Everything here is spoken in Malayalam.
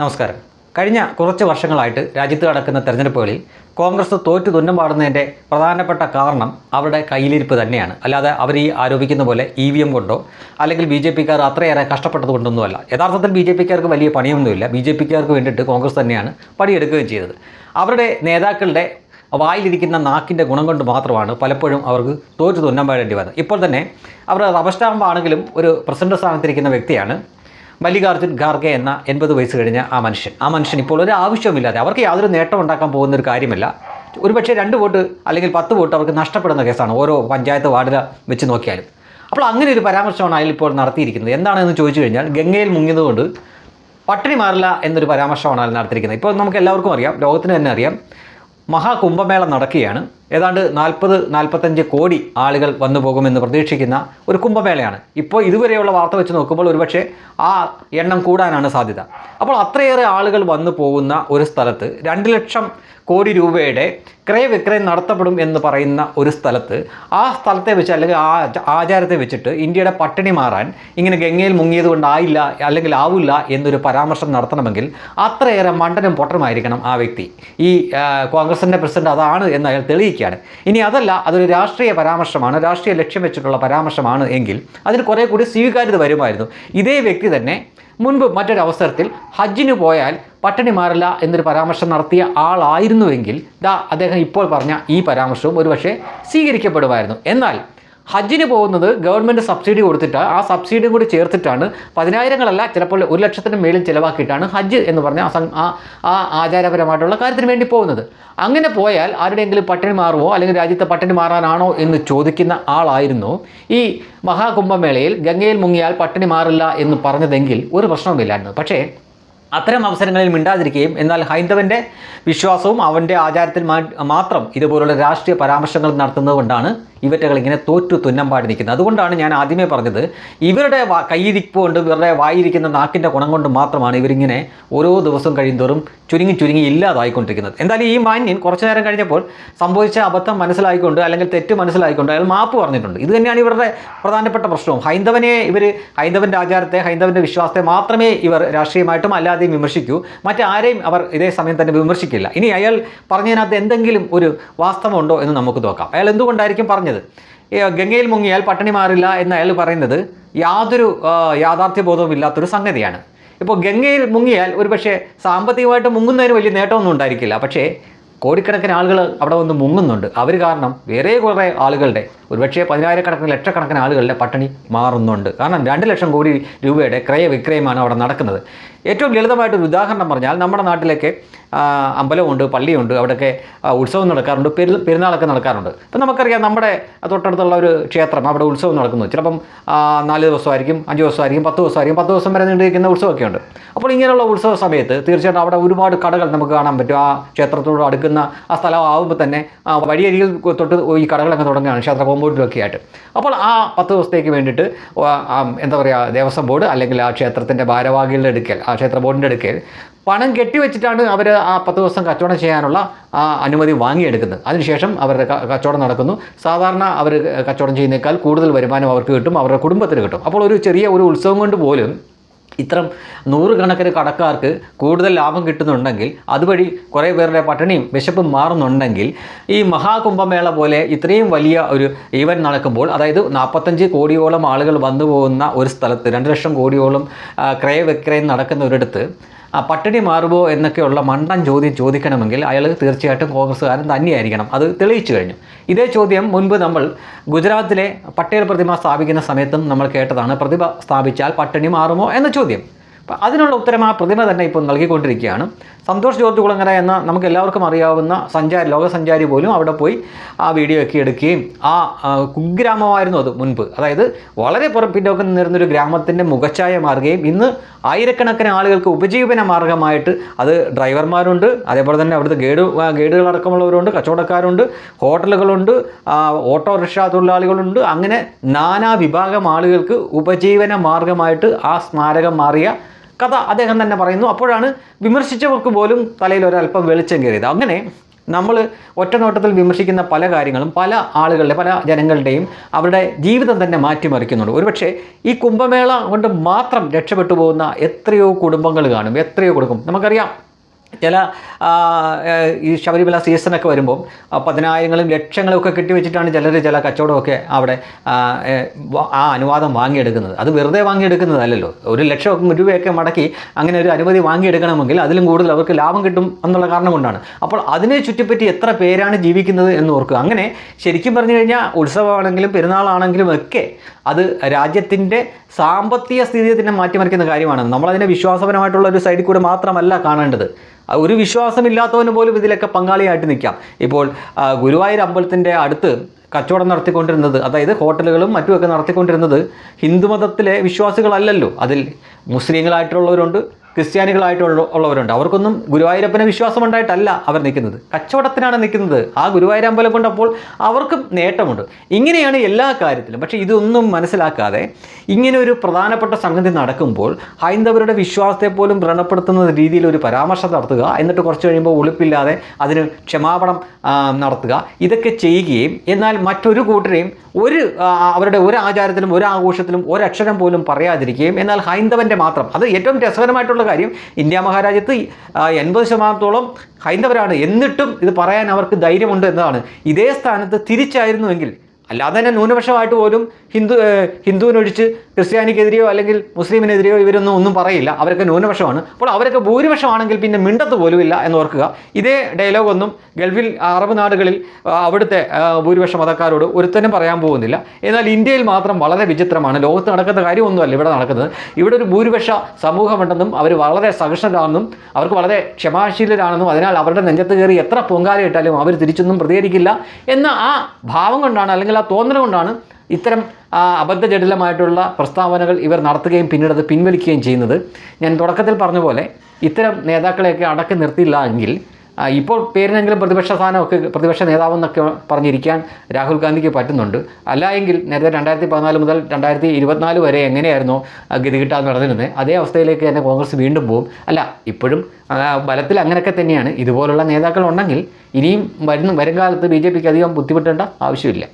നമസ്കാരം. കഴിഞ്ഞ കുറച്ച് വർഷങ്ങളായിട്ട് രാജ്യത്ത് നടക്കുന്ന തെരഞ്ഞെടുപ്പുകളിൽ കോൺഗ്രസ് തോറ്റു തുന്നം പാടുന്നതിന്റെ പ്രധാനപ്പെട്ട കാരണം അവരുടെ കയ്യിലിരിപ്പ് തന്നെയാണ്. അല്ലാതെ അവർ ഈ ആരോപിക്കുന്ന പോലെ ഇ വി എം കൊണ്ടോ അല്ലെങ്കിൽ ബി ജെ പിക്കാർ അത്രയേറെ കഷ്ടപ്പെട്ടത് കൊണ്ടൊന്നുമല്ല. യഥാർത്ഥത്തിൽ ബി ജെ പിക്കാർക്ക് വലിയ പണിയൊന്നുമില്ല. ബി ജെ പിക്കാർക്ക് വേണ്ടിയിട്ട് കോൺഗ്രസ് തന്നെയാണ് പണിയെടുക്കുകയും ചെയ്തത്. അവരുടെ നേതാക്കളുടെ വായിലിരിക്കുന്ന നാക്കിന്റെ ഗുണം കൊണ്ട് മാത്രമാണ് പലപ്പോഴും അവർക്ക് തോറ്റു തുന്നം പാടേണ്ടി വന്നത്. ഇപ്പോൾ തന്നെ അവർ റബർ ഒരു പ്രസിഡന്റ് സ്ഥാനത്തിരിക്കുന്ന വ്യക്തിയാണ് മല്ലികാർജുൻ ഖാർഗെ എന്ന എൺപത് വയസ്സ് കഴിഞ്ഞ ആ മനുഷ്യൻ. ആ മനുഷ്യൻ ഇപ്പോൾ ഒരു ആവശ്യവുമില്ലാതെ അവർക്ക് യാതൊരു നേട്ടം ഉണ്ടാക്കാൻ പോകുന്ന ഒരു കാര്യമല്ല. ഒരുപക്ഷെ രണ്ട് വോട്ട് അല്ലെങ്കിൽ പത്ത് വോട്ട് അവർക്ക് നഷ്ടപ്പെടുന്ന കേസാണ് ഓരോ പഞ്ചായത്ത് വാർഡിൽ വെച്ച് നോക്കിയാലും. അപ്പോൾ അങ്ങനെ ഒരു പരാമർശമാണ് അയാൾ ഇപ്പോൾ നടത്തിയിരിക്കുന്നത്. എന്താണെന്ന് ചോദിച്ചു കഴിഞ്ഞാൽ ഗംഗയിൽ മുങ്ങിയതുകൊണ്ട് പട്ടിണി മാറില്ല എന്നൊരു പരാമർശമാണ് അയാൾ നടത്തിയിരിക്കുന്നത്. ഇപ്പോൾ നമുക്ക് എല്ലാവർക്കും അറിയാം ലോകത്തിന് തന്നെ അറിയാം മഹാകുംഭമേള നടക്കുകയാണ്. ഏതാണ്ട് നാൽപ്പത് നാൽപ്പത്തഞ്ച് കോടി ആളുകൾ വന്നു പോകുമെന്ന് പ്രതീക്ഷിക്കുന്ന ഒരു കുംഭമേളയാണ്. ഇപ്പോൾ ഇതുവരെയുള്ള വാർത്ത വെച്ച് നോക്കുമ്പോൾ ഒരുപക്ഷെ ആ എണ്ണം കൂടാനാണ് സാധ്യത. അപ്പോൾ അത്രയേറെ ആളുകൾ വന്നു പോകുന്ന ഒരു സ്ഥലത്ത് രണ്ട് ലക്ഷം കോടി രൂപയുടെ ക്രയവിക്രയം നടത്തപ്പെടും എന്ന് പറയുന്ന ഒരു സ്ഥലത്ത് ആ സ്ഥലത്തെ വെച്ച് അല്ലെങ്കിൽ ആ ആച- ആചാരത്തെ വെച്ചിട്ട് ഇന്ത്യയുടെ പട്ടിണി മാറാൻ ഇങ്ങനെ ഗംഗയിൽ മുങ്ങിയത് കൊണ്ടായില്ല അല്ലെങ്കിൽ ആവില്ല എന്നൊരു പരാമർശം നടത്തണമെങ്കിൽ അത്രയേറെ മണ്ടനും പൊട്ടനുമായിരിക്കണം ആ വ്യക്തി. ഈ കോൺഗ്രസിന്റെ പ്രസിഡന്റ് അതാണ് എന്ന് അയാൾ തെളിയിക്കുകയാണ് ഇനി അതല്ല അതൊരു രാഷ്ട്രീയ പരാമർശമാണ് രാഷ്ട്രീയ ലക്ഷ്യം വെച്ചിട്ടുള്ള പരാമർശമാണ് എങ്കിൽ അതിന് കുറേ കൂടി സ്വീകാര്യത വരുമായിരുന്നു. ഇതേ വ്യക്തി തന്നെ മുൻപ് മറ്റൊരു അവസരത്തിൽ ഹജ്ജിന് പോയാൽ പട്ടിണി മാറില്ല എന്നൊരു പരാമർശം നടത്തിയ ആളായിരുന്നുവെങ്കിൽ ദാ അദ്ദേഹം ഇപ്പോൾ പറഞ്ഞ ഈ പരാമർശവും ഒരുപക്ഷെ സ്വീകരിക്കപ്പെടുമായിരുന്നു. എന്നാൽ ഹജ്ജിന് പോകുന്നത് ഗവൺമെന്റ് സബ്സിഡി കൊടുത്തിട്ട് ആ സബ്സിഡിയും കൂടി ചേർത്തിട്ടാണ് പതിനായിരങ്ങളല്ല ചിലപ്പോൾ ഒരു ലക്ഷത്തിന് മേളിൽ ചിലവാക്കിയിട്ടാണ് ഹജ്ജ് എന്ന് പറഞ്ഞ ആ ആ ആചാരപരമായിട്ടുള്ള കാര്യത്തിന് വേണ്ടി പോകുന്നത്. അങ്ങനെ പോയാൽ ആരുടെയെങ്കിലും പട്ടിണി മാറുമോ അല്ലെങ്കിൽ രാജ്യത്തെ പട്ടിണി മാറാനാണോ എന്ന് ചോദിക്കുന്ന ആളായിരുന്നു ഈ മഹാകുംഭമേളയിൽ ഗംഗയിൽ മുങ്ങിയാൽ പട്ടിണി മാറില്ല എന്ന് പറഞ്ഞതെങ്കിൽ ഒരു പ്രശ്നവുമില്ലായിരുന്നു. പക്ഷേ അത്തരം അവസരങ്ങളിൽ മിണ്ടാതിരിക്കുകയും എന്നാൽ ഹൈന്ദവന്റെ വിശ്വാസവും അവന്റെ ആചാരത്തിൽ മാത്രം ഇതുപോലുള്ള രാഷ്ട്രീയ പരാമർശങ്ങൾ നടത്തുന്നത് കൊണ്ടാണ് ഇവറ്റകൾ ഇങ്ങനെ തോറ്റു തുന്നം പാടി നിൽക്കുന്നത്. അതുകൊണ്ടാണ് ഞാൻ ആദ്യമേ പറഞ്ഞത് ഇവരുടെ കയ്യിരിപ്പ് കൊണ്ട് ഇവരുടെ വായിരിക്കുന്ന നാക്കിന്റെ ഗുണം കൊണ്ട് മാത്രമാണ് ഇവരിങ്ങനെ ഓരോ ദിവസവും കഴിയുന്തോറും ചുരുങ്ങി ചുരുങ്ങി ഇല്ലാതായിക്കൊണ്ടിരിക്കുന്നത്. എന്തായാലും ഈ മാന്യൻ കുറച്ചു നേരം കഴിഞ്ഞപ്പോൾ സംഭവിച്ച അബദ്ധം മനസ്സിലായിക്കൊണ്ട് അല്ലെങ്കിൽ തെറ്റ് മനസ്സിലായിക്കൊണ്ട് അയാൾ മാപ്പ് പറഞ്ഞിട്ടുണ്ട്. ഇത് തന്നെയാണ് ഇവരുടെ പ്രധാനപ്പെട്ട പ്രശ്നവും. ഹൈന്ദവനെ ഇവർ ഹൈന്ദവന്റെ ആചാരത്തെ ഹൈന്ദവന്റെ വിശ്വാസത്തെ മാത്രമേ ഇവർ രാഷ്ട്രീയമായിട്ടും അല്ലാതെയും വിമർശിക്കൂ. മറ്റാരെയും അവർ ഇതേ സമയം തന്നെ വിമർശിക്കില്ല. ഇനി അയാൾ പറഞ്ഞതിനകത്ത് എന്തെങ്കിലും ഒരു വാസ്തവമുണ്ടോ എന്ന് നമുക്ക് നോക്കാം. അയാൾ എന്തുകൊണ്ടായിരിക്കും പറഞ്ഞത്? ഈ ഗംഗയിൽ മുങ്ങിയാൽ പട്ടിണി മാറില്ല എന്ന് അയാൾ പറയുന്നത് യാതൊരു യാഥാർത്ഥ്യ യാഥാർത്ഥ്യബോധവും ഇല്ലാത്തൊരു സംഗതിയാണ്. ഇപ്പോൾ ഗംഗയിൽ മുങ്ങിയാൽ ഒരുപക്ഷെ സാമ്പത്തികമായിട്ട് മുങ്ങുന്നതിന് വലിയ നേട്ടമൊന്നും ഉണ്ടായിരിക്കില്ല. പക്ഷേ കോടിക്കണക്കിന് ആളുകൾ അവിടെ വന്ന് മുങ്ങുന്നുണ്ട്. അവർ കാരണം വേറെ കുറേ ആളുകളുടെ ഒരുപക്ഷെ പതിനായിരക്കണക്കിന് ലക്ഷക്കണക്കിന് ആളുകളുടെ പട്ടിണി മാറുന്നുണ്ട്. കാരണം രണ്ട് ലക്ഷം കോടി രൂപയുടെ ക്രയവിക്രയമാണ് അവിടെ നടക്കുന്നത്. ഏറ്റവും ലളിതമായിട്ട് ഒരു ഉദാഹരണം പറഞ്ഞാൽ നമ്മുടെ നാട്ടിലൊക്കെ അമ്പലമുണ്ട് പള്ളിയുണ്ട് അവിടെയൊക്കെ ഉത്സവം നടക്കാറുണ്ട് പെരു പെരുന്നാളൊക്കെ നടക്കാറുണ്ട്. ഇപ്പം നമുക്കറിയാം നമ്മുടെ തൊട്ടടുത്തുള്ള ഒരു ക്ഷേത്രം അവിടെ ഉത്സവം നടക്കുന്നു. ചിലപ്പം നാല് ദിവസമായിരിക്കും അഞ്ച് ദിവസമായിരിക്കും പത്ത് ദിവസമായിരിക്കും പത്ത് ദിവസം വരെ നീണ്ടിരിക്കുന്ന ഉത്സവമൊക്കെ ഉണ്ട് അപ്പോൾ ഇങ്ങനെയുള്ള ഉത്സവ സമയത്ത് തീർച്ചയായിട്ടും അവിടെ ഒരുപാട് കടകൾ നമുക്ക് കാണാൻ പറ്റും. ആ ക്ഷേത്രത്തോട് അടുക്കുന്ന ആ സ്ഥലം ആവുമ്പോൾ തന്നെ വഴിയരികിൽ തൊട്ട് ഈ കടകളൊക്കെ തുടങ്ങുകയാണ് ക്ഷേത്ര കോമ്പൗണ്ടിലൊക്കെ ആയിട്ട്. അപ്പോൾ ആ പത്ത് ദിവസത്തേക്ക് വേണ്ടിയിട്ട് എന്താ പറയുക ദേവസ്വം ബോർഡ് അല്ലെങ്കിൽ ആ ക്ഷേത്രത്തിന്റെ ഭാരവാഹികളുടെ അടുക്കൽ ആ ക്ഷേത്ര ബോർഡിന്റെ അടുക്കൽ പണം കെട്ടിവെച്ചിട്ടാണ് അവർ ആ പത്ത് ദിവസം കച്ചവടം ചെയ്യാനുള്ള ആ അനുമതി വാങ്ങിയെടുക്കുന്നത്. അതിനുശേഷം അവരുടെ കച്ചവടം നടക്കുന്നു. സാധാരണ അവർ കച്ചവടം ചെയ്യുന്നേക്കാൾ കൂടുതൽ വരുമാനം അവർക്ക് കിട്ടും അവരുടെ കുടുംബത്തിന് കിട്ടും. അപ്പോൾ ഒരു ചെറിയ ഒരു ഉത്സവം കൊണ്ട് പോലും ഇത്തരം നൂറുകണക്കിന് കടക്കാർക്ക് കൂടുതൽ ലാഭം കിട്ടുന്നുണ്ടെങ്കിൽ അതുവഴി കുറേ പേരുടെ പട്ടിണിയും വിശപ്പും മാറുന്നുണ്ടെങ്കിൽ ഈ മഹാകുംഭമേള പോലെ ഇത്രയും വലിയ ഒരു ഈവന്റ് നടക്കുമ്പോൾ അതായത് നാൽപ്പത്തഞ്ച് കോടിയോളം ആളുകൾ വന്നു പോകുന്ന ഒരു സ്ഥലത്ത് രണ്ട് ലക്ഷം കോടിയോളം ക്രയവിക്രയം നടക്കുന്ന ഒരിടത്ത് ആ പട്ടിണി മാറുമോ എന്നൊക്കെയുള്ള മണ്ടൻ ചോദ്യം ചോദിക്കണമെങ്കിൽ അയാൾ തീർച്ചയായിട്ടും കോൺഗ്രസ്സുകാരൻ തന്നെയായിരിക്കണം. അത് തെളിയിച്ചു കഴിഞ്ഞു. ഇതേ ചോദ്യം മുൻപ് നമ്മൾ ഗുജറാത്തിലെ പട്ടേൽ പ്രതിമ സ്ഥാപിക്കുന്ന സമയത്തും നമ്മൾ കേട്ടതാണ്. പ്രതിമ സ്ഥാപിച്ചാൽ പട്ടിണി മാറുമോ എന്ന ചോദ്യം. അതിനുള്ള ഉത്തരം ആ പ്രതിമ തന്നെ ഇപ്പോൾ നൽകിക്കൊണ്ടിരിക്കുകയാണ്. സന്തോഷ് ജ്യോതികുളങ്ങര കുളങ്ങര എന്ന നമുക്ക് എല്ലാവർക്കും അറിയാവുന്ന സഞ്ചാരി ലോകസഞ്ചാരി പോലും അവിടെ പോയി ആ വീഡിയോ ഒക്കെ എടുക്കുകയും ആ കുഗ്രാമമായിരുന്നു അത് മുൻപ്. അതായത് വളരെ പിന്നോക്കം നിന്നിരുന്നൊരു ഗ്രാമത്തിന്റെ മുഖച്ഛായ മാറുകയും ഇന്ന് ആയിരക്കണക്കിന് ആളുകൾക്ക് ഉപജീവന മാർഗമായിട്ട് അത് ഡ്രൈവർമാരുണ്ട് അതേപോലെ തന്നെ അവിടുത്തെ ഗൈഡ് ഗൈഡുകളടക്കമുള്ളവരുണ്ട് കച്ചവടക്കാരുണ്ട് ഹോട്ടലുകളുണ്ട് ഓട്ടോറിക്ഷ തൊഴിലാളികളുണ്ട്. അങ്ങനെ നാനാ വിഭാഗം ആളുകൾക്ക് ഉപജീവന മാർഗമായിട്ട് ആ സ്മാരകം മാറിയ കഥ അദ്ദേഹം തന്നെ പറയുന്നു. അപ്പോഴാണ് വിമർശിച്ചവർക്ക് പോലും തലയിൽ ഒരല്പം വെളിച്ചം കയറിയത്. അങ്ങനെ നമ്മൾ ഒറ്റനോട്ടത്തിൽ വിമർശിക്കുന്ന പല കാര്യങ്ങളും പല ആളുകളുടെ പല ജനങ്ങളുടെയും അവരുടെ ജീവിതം തന്നെ മാറ്റിമറിക്കുന്നുണ്ട്. ഒരുപക്ഷെ ഈ കുംഭമേള കൊണ്ട് മാത്രം രക്ഷപ്പെട്ടു പോകുന്ന എത്രയോ കുടുംബങ്ങൾ കാണും എത്രയോ കൊടുക്കും. നമുക്കറിയാം ചില ഈ ശബരിമല സീസണൊക്കെ വരുമ്പോൾ പതിനായിരങ്ങളും ലക്ഷങ്ങളും ഒക്കെ കെട്ടിവെച്ചിട്ടാണ് ചിലർ ചില കച്ചവടമൊക്കെ അവിടെ ആ അനുവാദം വാങ്ങിയെടുക്കുന്നത്. അത് വെറുതെ വാങ്ങിയെടുക്കുന്നതല്ലല്ലോ. ഒരു ലക്ഷം രൂപയൊക്കെ മടക്കി അങ്ങനെ ഒരു അനുമതി വാങ്ങിയെടുക്കണമെങ്കിൽ അതിലും കൂടുതൽ അവർക്ക് ലാഭം കിട്ടും എന്നുള്ള കാരണം കൊണ്ടാണ്. അപ്പോൾ അതിനെ ചുറ്റിപ്പറ്റി എത്ര പേരാണ് ജീവിക്കുന്നത് എന്ന് ഓർക്കുക. അങ്ങനെ ശരിക്കും പറഞ്ഞു കഴിഞ്ഞാൽ ഉത്സവമാണെങ്കിലും പെരുന്നാളാണെങ്കിലും ഒക്കെ അത് രാജ്യത്തിന്റെ സാമ്പത്തിക സ്ഥിതിയെ തന്നെ മാറ്റിമറിക്കുന്ന കാര്യമാണ്. നമ്മളതിനെ വിശ്വാസപരമായിട്ടുള്ള ഒരു സൈഡിൽ കൂടെ മാത്രമല്ല കാണേണ്ടത്. ഒരു വിശ്വാസമില്ലാത്തവന് പോലും ഇതിലൊക്കെ പങ്കാളിയായിട്ട് നിൽക്കാം. ഇപ്പോൾ ഗുരുവായൂർ അമ്പലത്തിന്റെ അടുത്ത് കച്ചവടം നടത്തിക്കൊണ്ടിരുന്നത് അതായത് ഹോട്ടലുകളും മറ്റുമൊക്കെ നടത്തിക്കൊണ്ടിരുന്നത് ഹിന്ദുമതത്തിലെ വിശ്വാസികളല്ലല്ലോ. അതിൽ മുസ്ലിങ്ങളായിട്ടുള്ളവരുണ്ട് ക്രിസ്ത്യാനികളായിട്ടുള്ള ഉള്ളവരുണ്ട്. അവർക്കൊന്നും ഗുരുവായൂരപ്പനെ വിശ്വാസമുണ്ടായിട്ടല്ല അവർ നിൽക്കുന്നത്. കച്ചവടത്തിനാണ് നിൽക്കുന്നത്. ആ ഗുരുവായൂർ അമ്പലം കൊണ്ടപ്പോൾ അവർക്കും നേട്ടമുണ്ട്. ഇങ്ങനെയാണ് എല്ലാ കാര്യത്തിലും. പക്ഷേ ഇതൊന്നും മനസ്സിലാക്കാതെ ഇങ്ങനെ ഒരു പ്രധാനപ്പെട്ട സംഗതി നടക്കുമ്പോൾ ഹൈന്ദവരുടെ വിശ്വാസത്തെ പോലും വ്രണപ്പെടുത്തുന്ന രീതിയിൽ ഒരു പരാമർശം നടത്തുക എന്നിട്ട് കുറച്ച് കഴിയുമ്പോൾ ഒളിപ്പില്ലാതെ അതിന് ക്ഷമാപണം നടത്തുക ഇതൊക്കെ ചെയ്യുകയും എന്നാൽ മറ്റൊരു കൂട്ടരെയും ഒരു അവരുടെ ഒരു ആചാരത്തിലും ഒരു ആഘോഷത്തിലും ഒരക്ഷരം പോലും പറയാതിരിക്കുകയും എന്നാൽ ഹൈന്ദവന്റെ മാത്രം അത് ഏറ്റവും രസകരമായിട്ടുള്ള കാര്യം ഇന്ത്യ മഹാരാജ്യത്ത് എൺപത് ശതമാനത്തോളം ഹൈന്ദവരാണ്. എന്നിട്ടും ഇത് പറയാൻ അവർക്ക് ധൈര്യമുണ്ട് എന്നതാണ്. ഇതേ സ്ഥാനത്ത് തിരിച്ചായിരുന്നുവെങ്കിൽ അല്ലാതെ തന്നെ ന്യൂനപക്ഷമായിട്ട് പോലും ഹിന്ദു ഹിന്ദുവിനൊഴിച്ച് ക്രിസ്ത്യാനിക്കെതിരെയോ അല്ലെങ്കിൽ മുസ്ലിമിനെതിരെയോ ഇവരൊന്നും ഒന്നും പറയില്ല. അവരൊക്കെ ന്യൂനപക്ഷമാണ്. അപ്പോൾ അവരൊക്കെ ഭൂരിപക്ഷമാണെങ്കിൽ പിന്നെ മിണ്ടത്ത് പോലുമില്ല എന്ന് ഓർക്കുക ഇതേ ഡയലോഗൊന്നും ഗൾഫിൽ അറബ് നാടുകളിൽ അവിടുത്തെ ഭൂരിപക്ഷ മതക്കാരോട് ഒരുത്തനും പറയാൻ പോകുന്നില്ല. എന്നാൽ ഇന്ത്യയിൽ മാത്രം വളരെ വിചിത്രമാണ്. ലോകത്ത് നടക്കുന്ന കാര്യമൊന്നുമല്ല ഇവിടെ നടക്കുന്നത്. ഇവിടെ ഒരു ഭൂരിപക്ഷ സമൂഹമുണ്ടെന്നും അവർ വളരെ സഹിഷ്ണരാണെന്നും അവർക്ക് വളരെ ക്ഷമാശീലരാണെന്നും അതിനാൽ അവരുടെ നെഞ്ചത്ത് കയറി എത്ര പൊങ്കാല ഇട്ടാലും അവർ തിരിച്ചൊന്നും പ്രതികരിക്കില്ല എന്ന ആ ഭാവം കൊണ്ടാണ് അല്ലെങ്കിൽ ആ തോന്നൽ കൊണ്ടാണ് ഇത്തരം അബദ്ധജടിലമായിട്ടുള്ള പ്രസ്താവനകൾ ഇവർ നടത്തുകയും പിന്നീട് അത് പിൻവലിക്കുകയും ചെയ്യുന്നത്. ഞാൻ തുടക്കത്തിൽ പറഞ്ഞ പോലെ ഇത്തരം നേതാക്കളെയൊക്കെ അടക്കി നിർത്തിയില്ല എങ്കിൽ ഇപ്പോൾ പേരിനെങ്കിലും പ്രതിപക്ഷ സ്ഥാനമൊക്കെ പ്രതിപക്ഷ നേതാവെന്നൊക്കെ പറഞ്ഞിരിക്കാൻ രാഹുൽ ഗാന്ധിക്ക് പറ്റുന്നുണ്ട്. അല്ല എങ്കിൽ നേരത്തെ രണ്ടായിരത്തി പതിനാല് മുതൽ രണ്ടായിരത്തി ഇരുപത്തിനാല് വരെ എങ്ങനെയായിരുന്നു ഗതി ഗതികിട്ടാൻ നടന്നിരുന്നത്? അതേ അവസ്ഥയിലേക്ക് തന്നെ കോൺഗ്രസ് വീണ്ടും പോകും അല്ല ഇപ്പോഴും ബലത്തിൽ അങ്ങനെയൊക്കെ തന്നെയാണ്. ഇതുപോലുള്ള നേതാക്കൾ ഉണ്ടെങ്കിൽ ഇനിയും വരുന്ന വരും കാലത്ത് ബി ജെ പിക്ക് അധികം ബുദ്ധിമുട്ടേണ്ട ആവശ്യമില്ല.